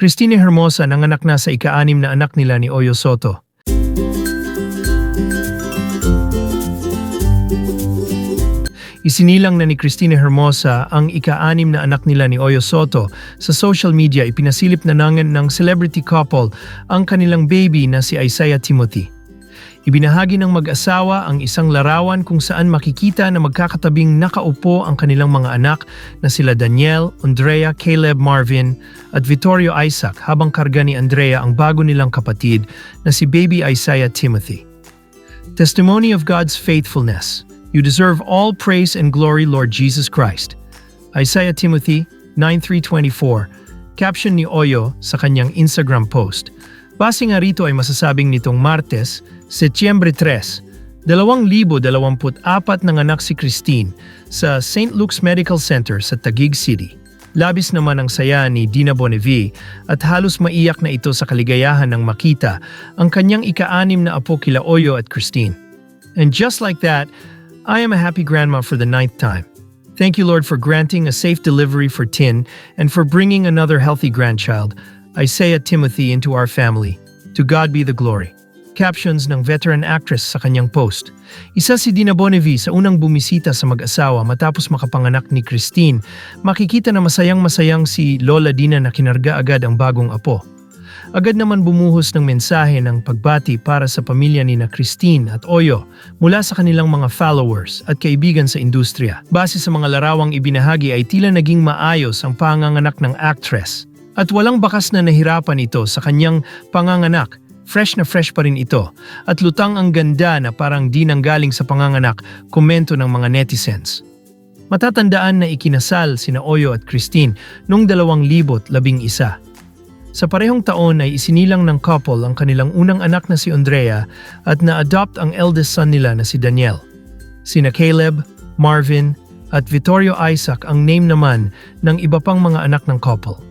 Christine Hermosa nanganak na sa ika-anim na anak nila ni Oyo Soto. Isinilang na ni Christine Hermosa ang ika-anim na anak nila ni Oyo Soto. Sa social media, ipinasilip na nangan ng celebrity couple ang kanilang baby na si Isaiah Timothy. Ibinahagi ng mag-asawa ang isang larawan kung saan makikita na magkakatabing nakaupo ang kanilang mga anak na sila Daniel, Andrea, Caleb Marvin at Vittorio Isaac habang karga ni Andrea ang bago nilang kapatid na si baby Isaiah Timothy. Testimony of God's faithfulness. You deserve all praise and glory, Lord Jesus Christ. Isaiah Timothy 9.3.24 Caption ni Oyo sa kanyang Instagram post. Base nga rito ay masasabing nitong Martes, Setyembre 3, 2024 ng anak si Christine sa St. Luke's Medical Center sa Taguig City. Labis naman ang saya ni Dina Bonnevie at halos maiyak na ito sa kaligayahan ng makita ang kanyang ika-anim na apo kila Oyo at Christine. And just like that, I am a happy grandma for the ninth time. Thank you, Lord, for granting a safe delivery for Tin and for bringing another healthy grandchild, Isaiah Timothy, into our family. To God be the glory. Captions ng veteran actress sa kanyang post. Isa si Dina Bonnevie sa unang bumisita sa mag-asawa matapos makapanganak ni Christine. Makikita na masayang-masayang si Lola Dina na kinarga agad ang bagong apo. Agad naman bumuhos ng mensahe ng pagbati para sa pamilya ni na Christine at Oyo mula sa kanilang mga followers at kaibigan sa industriya. Base sa mga larawang ibinahagi ay tila naging maayos ang panganganak ng actress at walang bakas na nahirapan ito sa kanyang panganganak. Fresh na fresh pa rin ito at lutang ang ganda na parang di nanggaling sa panganganak komento ng mga netizens. Matatandaan na ikinasal sina Oyo at Christine noong 2011. Sa parehong taon ay isinilang ng couple ang kanilang unang anak na si Andrea at na-adopt ang eldest son nila na si Daniel. Sina Caleb, Marvin at Vittorio Isaac ang name naman ng iba pang mga anak ng couple.